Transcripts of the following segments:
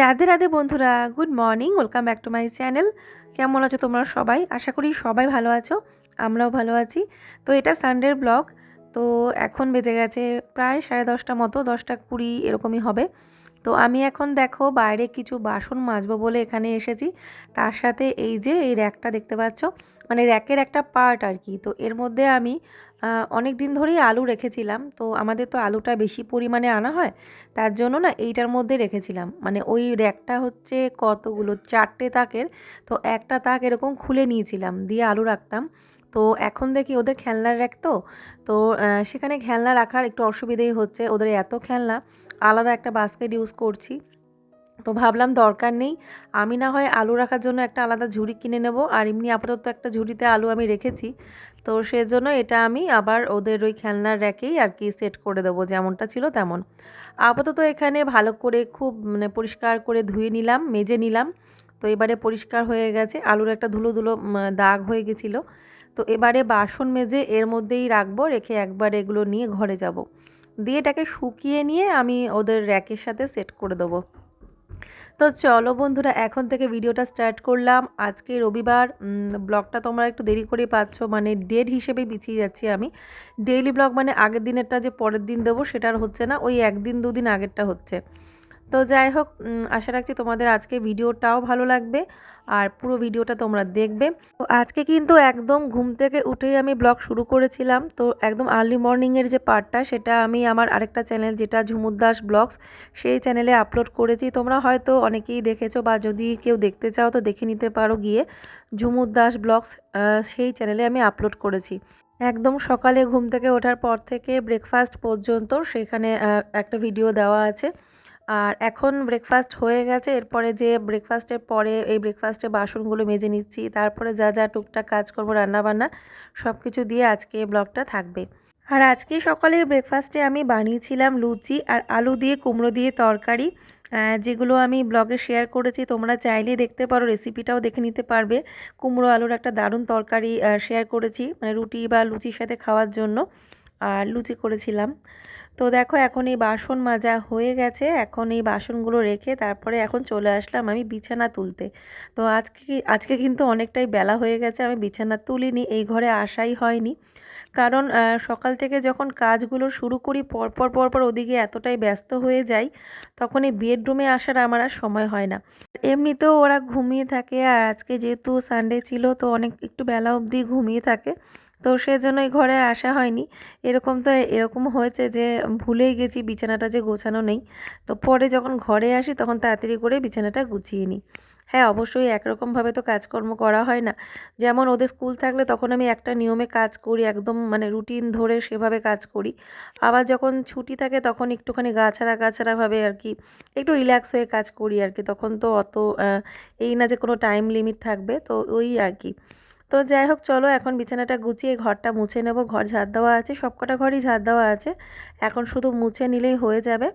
রাধে রাধে বন্ধুরা, good morning, welcome back to my channel. কেমন আছো তোমরা সবাই? আশা করি সবাই ভালো আছো, আমরাও ভালো আছি। তো এটা সানডের ব্লগ তো এখন বেজে গেছে প্রায় সাড়ে দশটা মতো, দশটা কুড়ি এরকমই হবে। তো আমি এখন দেখো বাইরে কিছু বাসন মাজবো বলে এখানে এসেছি। তার সাথে এই যে এই র্যাকটা দেখতে পাচ্ছ মানে র্যাকের একটা পার্ট আর কি। তো এর মধ্যে আমি অনেক দিন ধরেই আলু রেখেছিলাম। তো আমাদের তো আলুটা বেশি পরিমাণে আনা হয়, তার জন্য না এইটার মধ্যে রেখেছিলাম। মানে ওই র্যাকটা হচ্ছে কতগুলো? চারটে তাকের। তো একটা তাক এরকম খুলে নিয়েছিলাম, দিয়ে আলু রাখতাম। তো এখন দেখি ওদের খেলনার র্যাক তো। তো সেখানে খেলনা রাখার একটু অসুবিধেই হচ্ছে, ওদের এত খেলনা। আলাদা একটা বাস্কেট ইউজ করছি। তো ভাবলাম দরকার নেই। আমি না হয় আলু রাখার জন্য একটা আলাদা ঝুড়ি কিনে নেব, আর এমনি আপাতত একটা ঝুড়িতে আলু আমি রেখেছি। তো সেজন্য এটা আমি আবার ওদের ওই খেলনার র্যাকেই আর কি সেট করে দেবো, যেমনটা ছিল তেমন। আপাতত এখানে ভালো করে খুব মানে পরিষ্কার করে ধুয়ে নিলাম, মেজে নিলাম। তো এবারে পরিষ্কার হয়ে গেছে, আলুর একটা ধুলো ধুলো দাগ হয়ে গেছিল। তো এবারে বাসন মেজে এর মধ্যেই রাখব, রেখে একবার এগুলো নিয়ে ঘরে যাব। দিয়ে এটাকে শুকিয়ে নিয়ে আমি ওদের র্যাকের সাথে সেট করে দেবো। তো চলো বন্ধুরা, এখন থেকে ভিডিওটা স্টার্ট করলাম। আজকে রবিবার ব্লগটা তোমরা একটু দেরি করে পাচ্ছ মানে ডেট হিসেবে পিছিয়ে যাচ্ছি আমি। ডেইলি ব্লগ মানে আগের দিনেরটা যে পরের দিন দেবো সেটার হচ্ছে না, ওই একদিন, দুদিন আগেরটা হচ্ছে। তো যাই হোক আশা রাখছি তোমাদের আজকে ভিডিওটাও ভালো লাগবে আর পুরো ভিডিওটা তোমরা দেখবে। তো আজকে কিন্তু একদম ঘুম থেকে উঠেই আমি ব্লগ শুরু করেছিলাম। তো একদম আর্লি মর্নিংয়ের যে পার্টটা, সেটা আমি আমার আরেকটা চ্যানেল যেটা ঝুমুরদাস ব্লগস, সেই চ্যানেলে আপলোড করেছি। তোমরা হয়তো অনেকেই দেখেছ বা যদি কেউ দেখতে চাও তো দেখে নিতে পারো গিয়ে ঝুমুরদাস ব্লগস সেই চ্যানেলে আমি আপলোড করেছি। একদম সকালে ঘুম থেকে ওঠার পর থেকে ব্রেকফাস্ট পর্যন্ত সেখানে একটা ভিডিও দেওয়া আছে। আর এখন ব্রেকফাস্ট হয়ে গেছে। এরপরে যে ব্রেকফাস্টের পরে এই ব্রেকফাস্টে বাসনগুলো মেজে নিচ্ছি। তারপরে যা যা টুকটাক কাজ করব রান্নাবান্না সব কিছু দিয়ে আজকে ব্লগটা থাকবে। আর আজকে সকালের ব্রেকফাস্টে আমি বানিয়েছিলাম লুচি আর আলু দিয়ে কুমড়ো দিয়ে তরকারি। যেগুলো আমি ব্লগে শেয়ার করেছি। তোমরা চাইলে দেখতে পারো রেসিপিটাও দেখে নিতে পারবে। কুমড়ো আলুর একটা দারুণ তরকারি শেয়ার করেছি। মানে রুটি বা লুচির সাথে খাওয়ার জন্য। আর লুচি করেছিলাম। তো দেখো এখন এই বাসন মাজা হয়ে গেছে। এখন এই বাসনগুলো রেখে তারপরে এখন চলে আসলাম আমি বিছানা তুলতে। তো আজকে আজকে কিন্তু অনেকটাই বেলা হয়ে গেছে, আমি বিছানা তুলিনি, এই ঘরে আসাই হয়নি। কারণ সকাল থেকে যখন কাজগুলো শুরু করি পরপর পরপর ওদিকে এতটাই ব্যস্ত হয়ে যাই, তখন এই বেডরুমে আসার আমার আর সময় হয় না। এমনিতেও ওরা ঘুমিয়ে থাকে, আর আজকে যেহেতু সানডে ছিল, তো অনেক, একটু বেলা অবধি ঘুমিয়ে থাকে। তো সেজন্য এই ঘরে আসা হয়নি। এরকম তো এরকম হয়েছে যে ভুলেই গেছি, বিছানাটা যে গোছানো নেই। তো পরে যখন ঘরে আসি তখন তাড়াতাড়ি করে বিছানাটা গুছিয়ে নিই। হ্যাঁ অবশ্যই একরকমভাবে তো কাজকর্ম করা হয় না। যেমন ওদের স্কুল থাকলে তখন আমি একটা নিয়মে কাজ করি, একদম মানে রুটিন ধরে সেভাবে কাজ করি। আবার যখন ছুটি থাকে তখন একটুখানি গাছাড়া গাছাড়াভাবে আর কি একটু রিল্যাক্স হয়ে কাজ করি আর কি। তখন তো অত এই না যে কোনো টাইম লিমিট থাকবে, তো ওই আর কি। তো যাই হোক, চলো এখন বিছানাটা গুছিয়ে ঘরটা মুছে নেব। ঘর ঝাড় দেওয়া আছে, সবকটা ঘরই ঝাড় দেওয়া আছে। এখন শুধু মুছে নিলেই হয়ে যাবে।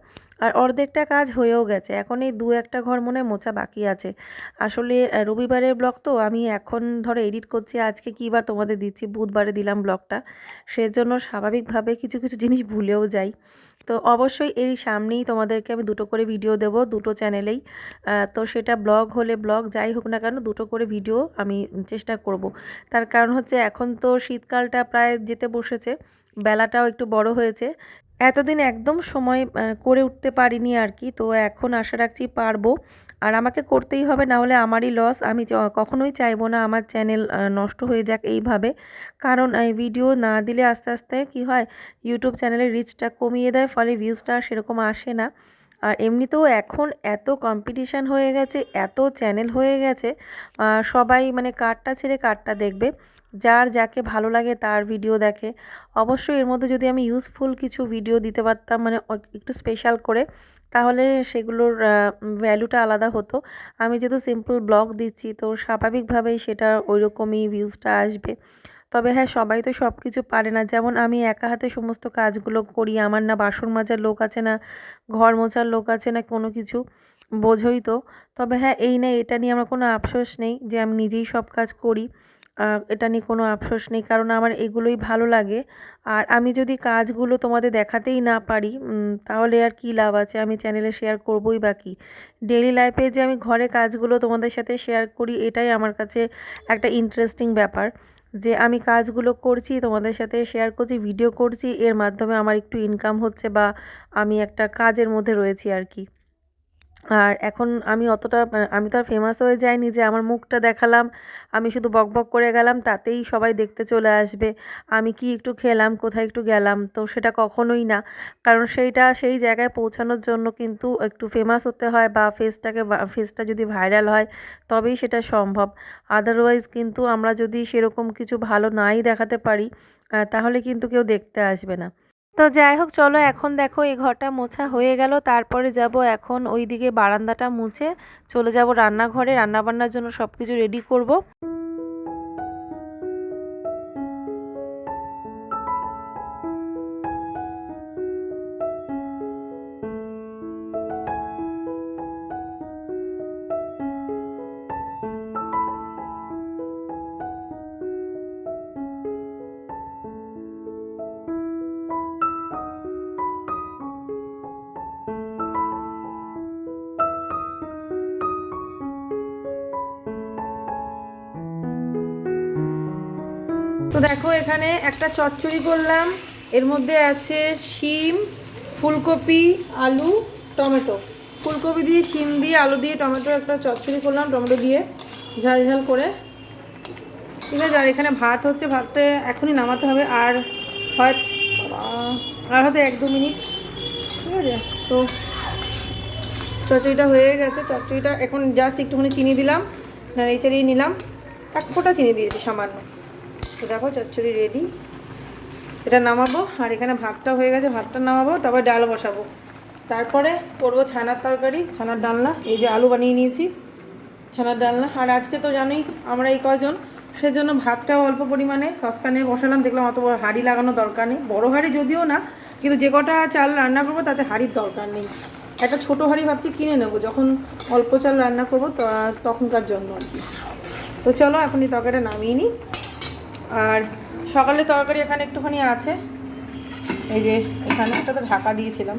আর অর্ধেকটা কাজ হয়েও গেছে। এখন এই দু একটা ঘর মনে মোছা বাকি আছে। আসলে রবিবারের ব্লগ তো আমি এখন ধরো এডিট করছি, আজকে কী বার তোমাদের দিচ্ছি, বুধবারে দিলাম ব্লগটা। সেজন্য স্বাভাবিকভাবে কিছু কিছু জিনিস ভুলেও যাই। তো অবশ্যই এই সামনেই তোমাদেরকে আমি দুটো করে ভিডিও দেব দুটো চ্যানেলেই তো সেটা ব্লগ হলে ব্লগ যাই হোক না কেন দুটো করে ভিডিও আমি চেষ্টা করব। তার কারণ হচ্ছে এখন তো শীতকালটা প্রায় যেতে বসেছে, বেলাটাও একটু বড় হয়েছে। এতদিন একদম সময় করে উঠতে পারিনি আর কি, তো এখন আশা রাখছি পারব। আর আমাকে করতেই হবে, না হলে আমারই লস আমি কখনোই চাইব না, আমার চ্যানেল নষ্ট হয়ে যাক এইভাবে। কারণ এই ভিডিও না দিলে আস্তে আস্তে কি হয় ইউটিউব চ্যানেলের রিচটা কমিয়ে দেয়, ফলে ভিউজটা সেরকম আসে না। আর এমনিতেও এখন এত কম্পিটিশান হয়ে গেছে, এত চ্যানেল হয়ে গেছে সবাই মানে কারটা ছেড়ে কারটা দেখবে। যার যাকে ভালো লাগে তার ভিডিও দেখে। অবশ্যই এর মধ্যে যদি আমি ইউজফুল কিছু ভিডিও দিতে পারতাম মানে একটু স্পেশাল করে, তাহলে সেগুলোর ভ্যালুটা আলাদা হতো। আমি যেহেতু সিম্পল ব্লগ দিচ্ছি, তো স্বাভাবিকভাবেই সেটা ওই রকমই ভিউজটা আসবে। তবে হ্যাঁ সবাই তো সব কিছু পারে না। যেমন আমি একা হাতে সমস্ত কাজগুলো করি, আমার না বাসন মাজার লোক আছে না, ঘর মোছার লোক আছে না, কোনো কিছু বোঝোই তো। তবে হ্যাঁ এই না, এটা নিয়ে আমার কোনো আফসোস নেই যে আমি নিজেই সব কাজ করি। এটা নিয়ে কোনো আফসোস নেই, কারণ আমার এগুলোই ভালো লাগে। আর আমি যদি কাজগুলো তোমাদের দেখাতেই না পারি তাহলে আর কী লাভ আছে? আমি চ্যানেলে শেয়ার করবোই বা কী? ডেলি লাইফে যে আমি ঘরে কাজগুলো তোমাদের সাথে শেয়ার করি, এটাই আমার কাছে একটা ইন্টারেস্টিং ব্যাপার। যে আমি কাজগুলো করছি, তোমাদের সাথে শেয়ার করছি ভিডিও করছি, এর মাধ্যমে আমার একটু ইনকাম হচ্ছে বা আমি একটা কাজের মধ্যে রয়েছি আর কি। আর এখন আমি অতটা মানে আমি তো আর ফেমাস হয়ে যাইনি যে আমার মুখটা দেখালাম, আমি শুধু বকবক করে গেলাম, তাতেই সবাই দেখতে চলে আসবে, আমি কি একটু খেলাম, কোথায় একটু গেলাম, তো সেটা কখনোই না। কারণ সেইটা সেই জায়গায় পৌঁছানোর জন্য কিন্তু একটু ফেমাস হতে হয় বা ফেসটাকে ফেসটা যদি ভাইরাল হয়, তবেই সেটা সম্ভব। আদারওয়াইজ কিন্তু আমরা যদি সেরকম কিছু ভালো নাই দেখাতে পারি তাহলে কিন্তু কেউ দেখতে আসবে না। তো যাই হোক, চলো এখন দেখো এই ঘরটা মোছা হয়ে গেল। তারপরে যাব এখন ওইদিকে বারান্দাটা মুছে, চলে যাব রান্নাঘরে। রান্নাবান্নার জন্য সব কিছু রেডি করব। তো দেখো এখানে একটা চচ্চড়ি করলাম। এর মধ্যে আছে শিম, ফুলকপি, আলু, টমেটো। ফুলকপি দিয়ে, শিম দিয়ে, আলু দিয়ে, টমেটো একটা চচ্চড়ি করলাম, টমেটো দিয়ে ঝাল ঝাল করে। ঠিক আছে, আর এখানে ভাত হচ্ছে, ভাতটা এখনই নামাতে হবে, আর হয় আর হয়তো এক দু মিনিট। ঠিক আছে, তো চচ্চড়িটা হয়ে গেছে, চচ্চড়িটা এখন জাস্ট একটুখানি চিনি দিলাম, নাড়িয়ে চাড়িয়ে নিলাম। এক ফোঁটা চিনি দিয়েছি সামান্য। তো দেখো, চচ্চড়ি রেডি এটা নামাবো, আর এখানে ভাতটা হয়ে গেছে, ভাতটা নামাবো, তারপর ডাল বসাবো। তারপরে করব ছানার তরকারি, ছানার ডালনা, এই যে আলু বানিয়ে নিয়েছি, ছানার ডালনা। আর আজকে তো জানোই, আমরা এই কজন, সেজন্য ভাতটাও অল্প পরিমাণে, সসপ্যানে বসালাম, দেখলাম অত বড় হাঁড়ি লাগানোর দরকার নেই। বড়ো হাঁড়ি যদিও না, কিন্তু যে কটা চাল রান্না করব, তাতে হাঁড়ির দরকার নেই। একটা ছোটো হাঁড়ি ভাবছি কিনে নেব, যখন অল্প চাল রান্না করব তখনকার জন্য আর কি। তো চলো এখন এই তরকারিটা নামিয়ে নিই। আর সকালে তরকারি এখানে একটুখানি আছে। এই যে এখানে একটা তো ঢাকা দিয়েছিলাম।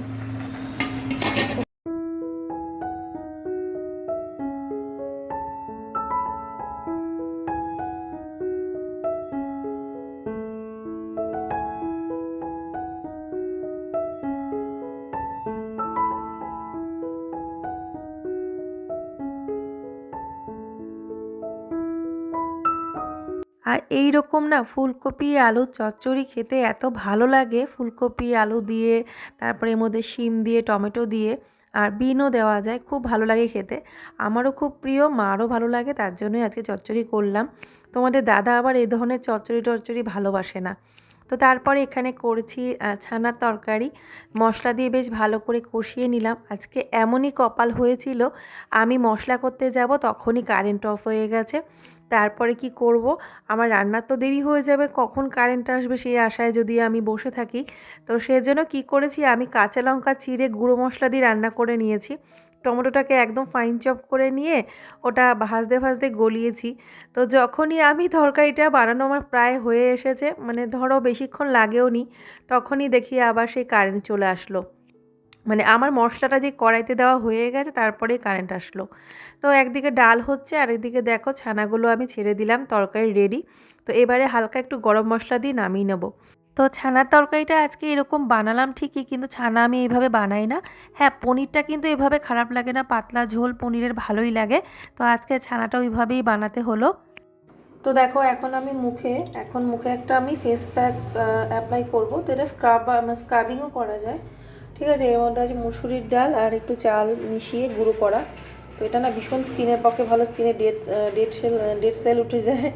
আর এই রকম না ফুলকপি, আলু, চচ্চড়ি খেতে এত ভালো লাগে। ফুলকপি, আলু দিয়ে, তারপরে এর মধ্যে শিম দিয়ে, টমেটো দিয়ে আর বিনও দেওয়া যায়। খুব ভালো লাগে খেতে। আমারও খুব প্রিয়, মারও ভালো লাগে, তার জন্যই আজকে চচ্চড়ি করলাম। তোমাদের দাদা আবার এই ধরনের চচ্চড়ি টচ্চড়ি ভালোবাসে না। তো তারপরে এখানে করেছি ছানার তরকারি। মশলা দিয়ে বেশ ভালো করে কষিয়ে নিলাম। আজকে এমনই কপাল হয়েছিল, আমি মশলা করতে যাব, তখনই কারেন্ট অফ হয়ে গেছে। তারপরে কি করব? আমার রান্নার তো দেরি হয়ে যাবে, কখন কারেন্ট আসবে সেই আশায় যদি আমি বসে থাকি। তো সেজন্য কি করেছি, আমি কাঁচা লঙ্কা, চিড়ে, গুঁড়ো মশলা দিয়ে রান্না করে নিয়েছি। টমেটোটাকে একদম ফাইন চপ করে নিয়ে ওটা ভাজতে ভাজতে গলিয়েছি। তো যখনই আমি তরকারিটা বানানো আমার প্রায় হয়ে এসেছে মানে ধরো বেশিক্ষণ লাগেও নি, তখনই দেখি আবার সেই কারেন্ট চলে আসলো। মানে আমার মশলাটা যে কড়াইতে দেওয়া হয়ে গেছে, তারপরেই কারেন্ট আসলো। তো একদিকে ডাল হচ্ছে আর একদিকে দেখো ছানাগুলো আমি ছেড়ে দিলাম, তরকারি রেডি তো এবারে হালকা একটু গরম মশলা দিয়ে নামিয়ে নেব। তো ছানার তরকারিটা আজকে এরকম বানালাম ঠিকই, কিন্তু ছানা আমি এইভাবে বানাই না। হ্যাঁ পনিরটা কিন্তু এভাবে খারাপ লাগে না, পাতলা ঝোল পনিরের ভালোই লাগে। তো আজকে ছানাটা ওইভাবেই বানাতে হলো। তো দেখো, এখন আমি মুখে, এখন মুখে একটা আমি ফেস প্যাক অ্যাপ্লাই করব। তো এটা স্ক্রাব স্ক্রাবিংও করা যায়। ঠিক আছে, এর মধ্যে আছে মুসুরির ডাল আর একটু চাল মিশিয়ে গুঁড়ো করা। তো এটা না ভীষণ স্কিনের পক্ষে ভালো স্কিনে dead dead cell dead cell উঠে যায়।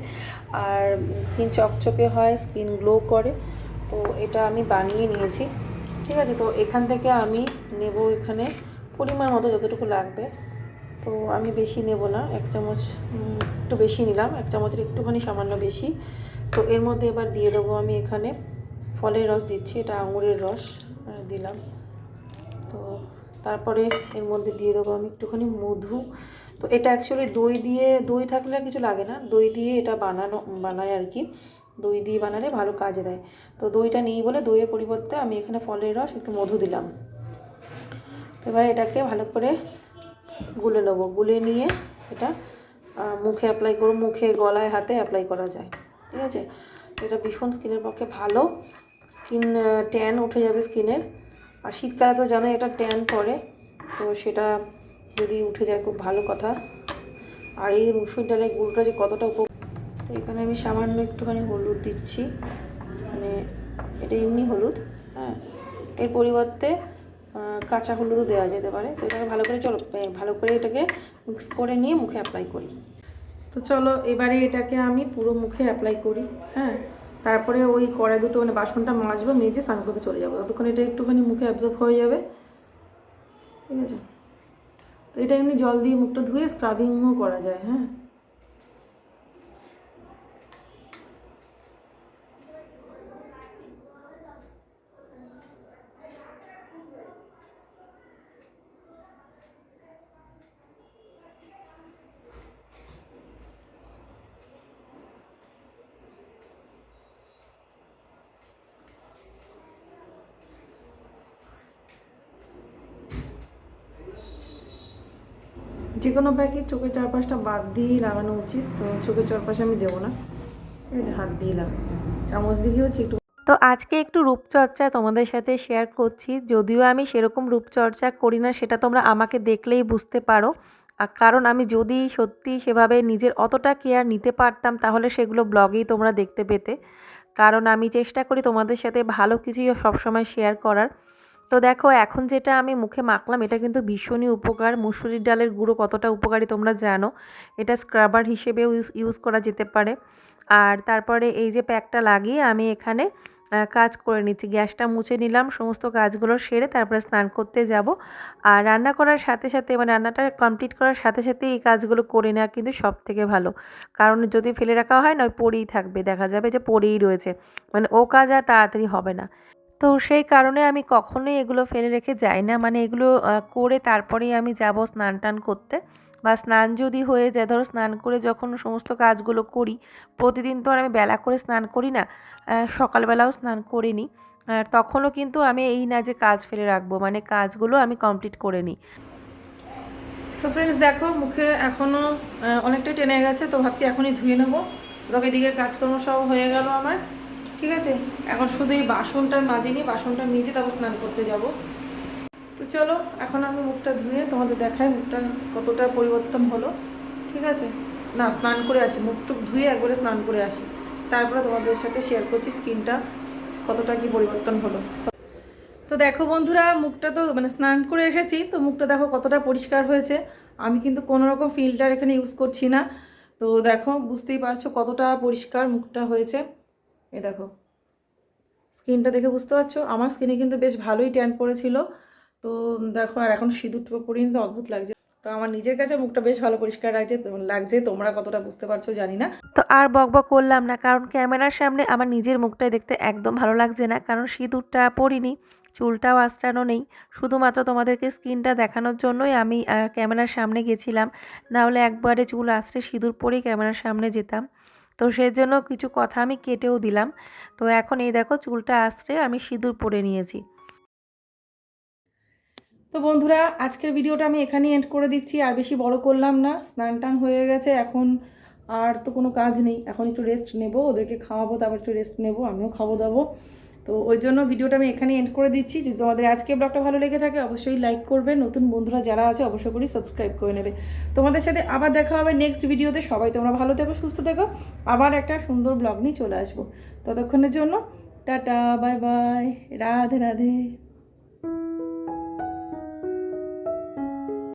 আর স্কিন চকচকে হয় স্কিন গ্লো করে। তো এটা আমি বানিয়ে নিয়েছি, ঠিক আছে? তো এখান থেকে আমি নেব এখানে পরিমাণ মতো যতটুকু লাগবে। তো আমি বেশি নেব না, এক চামচ একটু বেশি নিলাম, এক চামচের একটুখানি সামান্য বেশি। তো এর মধ্যে এবার দিয়ে দেবো আমি এখানে ফলের রস দিচ্ছি, এটা আঙুরের রস দিলাম। তো তারপরে এর মধ্যে দিয়ে দেবো আমি একটুখানি মধু। তো এটা অ্যাকচুয়ালি দই দিয়ে, দই থাকলে কিছু লাগে না, দই দিয়ে এটা বানানো, বানায় আর কি। দই দিয়ে বানালে ভালো কাজে দেয়। তো দইটা নেই বলে দইয়ের পরিবর্তে আমি এখানে ফলের রস, একটু মধু দিলাম। তো এবার এটাকে ভালো করে গুলে নেব। গুলে নিয়ে এটা মুখে অ্যাপ্লাই করব। মুখে, গলায়, হাতে অ্যাপ্লাই করা যায়। ঠিক আছে? এটা ভীষণ স্কিনের পক্ষে ভালো। স্কিন ট্যান উঠে যাবে স্কিনের আর শীতকালে তো জানো এটা ট্যান পড়ে। তো সেটা যদি উঠে যায় খুব ভালো কথা। আর এই মুসুর ডালের গুঁড়োটা যে কতটা উপ তো এখানে আমি সামান্য একটুখানি হলুদ দিচ্ছি। মানে এটা এমনি হলুদ হ্যাঁ? এর পরিবর্তে কাঁচা হলুদও দেওয়া যেতে পারে। তো এটাকে ভালো করে চলো ভালো করে এটাকে মিক্স করে নিয়ে মুখে অ্যাপ্লাই করি। তো চলো, এবারে এটাকে আমি পুরো মুখে অ্যাপ্লাই করি হ্যাঁ? তারপরে ওই কড়াই দুটো মানে বাসনটা মাজবো, মেজে স্নান করতে চলে যাব। ততক্ষণ এটা একটুখানি মুখে অ্যাবজর্ব হয়ে যাবে। ঠিক আছে? তো এটা এমনি জল দিয়ে মুখটা ধুয়ে স্ক্রাবিংও করা যায় হ্যাঁ? যে কোনো প্যাকে চোখের চারপাশটা বাদ দিয়েই লাগানো উচিত, তো চোখের চারপাশে আমি দেবো না। হাত দিয়ে লাগাবো। চামচ দিয়ে হচ্ছে একটু তো আজকে একটু রূপচর্চা তোমাদের সাথে শেয়ার করছি। যদিও আমি সেরকম রূপচর্চা করি না, সেটা তোমরা আমাকে দেখলেই বুঝতে পারো। কারণ আমি যদি সত্যি সেভাবে নিজের অতটা কেয়ার নিতে পারতাম, তাহলে সেগুলো ব্লগেই তোমরা দেখতে পেতে। কারণ আমি চেষ্টা করি তোমাদের সাথে ভালো কিছুই সবসময় শেয়ার করার। তো দেখো, এখন যেটা আমি মুখে মাখলাম, এটা কিন্তু ভীষণই উপকার। মুসুরির ডালের গুঁড়ো কতটা উপকারী তোমরা জানো। এটা স্ক্রাবার হিসেবেও ইউজ করা যেতে পারে। আর তারপরে এই যে প্যাকটা লাগিয়ে আমি এখানে কাজ করে নিচ্ছি। গ্যাসটা মুছে নিলাম, সমস্ত কাজগুলো সেরে তারপরে স্নান করতে যাব। আর রান্না করার সাথে সাথে মানে রান্নাটা কমপ্লিট করার সাথে সাথে এই কাজগুলো করে নেওয়া কিন্তু সব থেকে ভালো। কারণ যদি ফেলে রাখা হয় না, ওই পড়েই থাকবে। দেখা যাবে যে পড়েই রয়েছে। মানে ও কাজ আর তাড়াতাড়ি হবে না। তো সেই কারণে আমি কখনোই এগুলো ফেলে রেখে যাই না। মানে এগুলো করে তারপরেই আমি যাব স্নান টান করতে। বা স্নান যদি হয়ে যায়, ধরো স্নান করে যখন সমস্ত কাজগুলো করি, প্রতিদিন তো আর আমি বেলা করে স্নান করি না সকালবেলাও স্নান করে নিই। আর তখনও কিন্তু আমি এই না যে কাজ ফেলে রাখব মানে কাজগুলো আমি কমপ্লিট করে নিই। সো ফ্রেন্ডস দেখো, মুখে এখনও অনেকটাই টেনে গেছে, তো ভাবছি এখনই ধুয়ে নেব। এদিকে কাজকর্ম সব হয়ে গেল আমার। ঠিক আছে? এখন শুধু এই বাসনটা মাজিনি, বাসনটা মেজে তারপর স্নান করতে যাব। তো চলো, এখন আমি মুখটা ধুয়ে তোমাদের দেখাই মুখটা কতটা পরিবর্তন হলো। ঠিক আছে? না, স্নান করে আসি। মুখ টুক ধুয়ে একবারে স্নান করে আসি। তারপরে তোমাদের সাথে শেয়ার করছি স্কিনটা কতটা কি পরিবর্তন হলো। তো দেখো বন্ধুরা, মুখটা তো মানে স্নান করে এসেছি, তো মুখটা দেখো কতটা পরিষ্কার হয়েছে। আমি কিন্তু কোনো রকম ফিল্টার এখানে ইউজ করছি না। তো দেখো, বুঝতেই পারছ কতটা পরিষ্কার মুখটা হয়েছে। এ দেখো। স্কিনটা দেখে বুঝতে পারছ? আমার স্কিনে কিন্তু বেশ ভালোই ট্যান পড়েছিল। তো দেখো, আর এখন সিঁদুর টুপো পরিনি তো অদ্ভুত লাগছে। তো আমার নিজের কাছে মুখটা বেশ ভালো পরিষ্কার লাগছে লাগছে, তোমরা কতটা বুঝতে পারছ জানি না। তো আর বক বক করলাম না, কারণ ক্যামেরার সামনে আমার নিজের মুখটাই দেখতে একদম ভালো লাগছে না, কারণ সিঁদুরটা পরিনি, চুলটাও আঁচড়ানো নেই। শুধুমাত্র তোমাদেরকে স্কিনটা দেখানোর জন্যই আমি ক্যামেরার সামনে গেছিলাম। না হলে একবারে চুল আঁচড়ে সিঁদুর পরেই ক্যামেরার সামনে যেতাম। তো সেজন্য কিছু কথা আমি কেটেও দিলাম। তো এখন এই দেখো চুলটা আসতে আমি সিঁদুর পরে নিয়েছি। তো বন্ধুরা, আজকের ভিডিওটা আমি এখানেই এন্ড করে দিচ্ছি। আর বেশি বড় করলাম না স্নান টান হয়ে গেছে এখন। আর তো কোনো কাজ নেই, এখন একটু রেস্ট নেব, ওদেরকে খাওয়াবো, তারপর একটু রেস্ট নেব, আমিও খাব দাবো তো ওই জন্য ভিডিওটা আমি এখানে এন্ড করে দিচ্ছি। যদি তোমাদের আজকে ব্লগটা ভালো লেগে থাকে, অবশ্যই লাইক করবে। নতুন বন্ধুরা যারা আছে, অবশ্যই করি সাবস্ক্রাইব করে নেবে। তোমাদের সাথে আবার দেখা হবে নেক্সট ভিডিওতে সবাই তোমরা ভালো থেকো, সুস্থ থেকো। আবার একটা সুন্দর ব্লগ নিয়ে চলে আসব। ততক্ষণের জন্য, tata bye bye Radhe Radhe.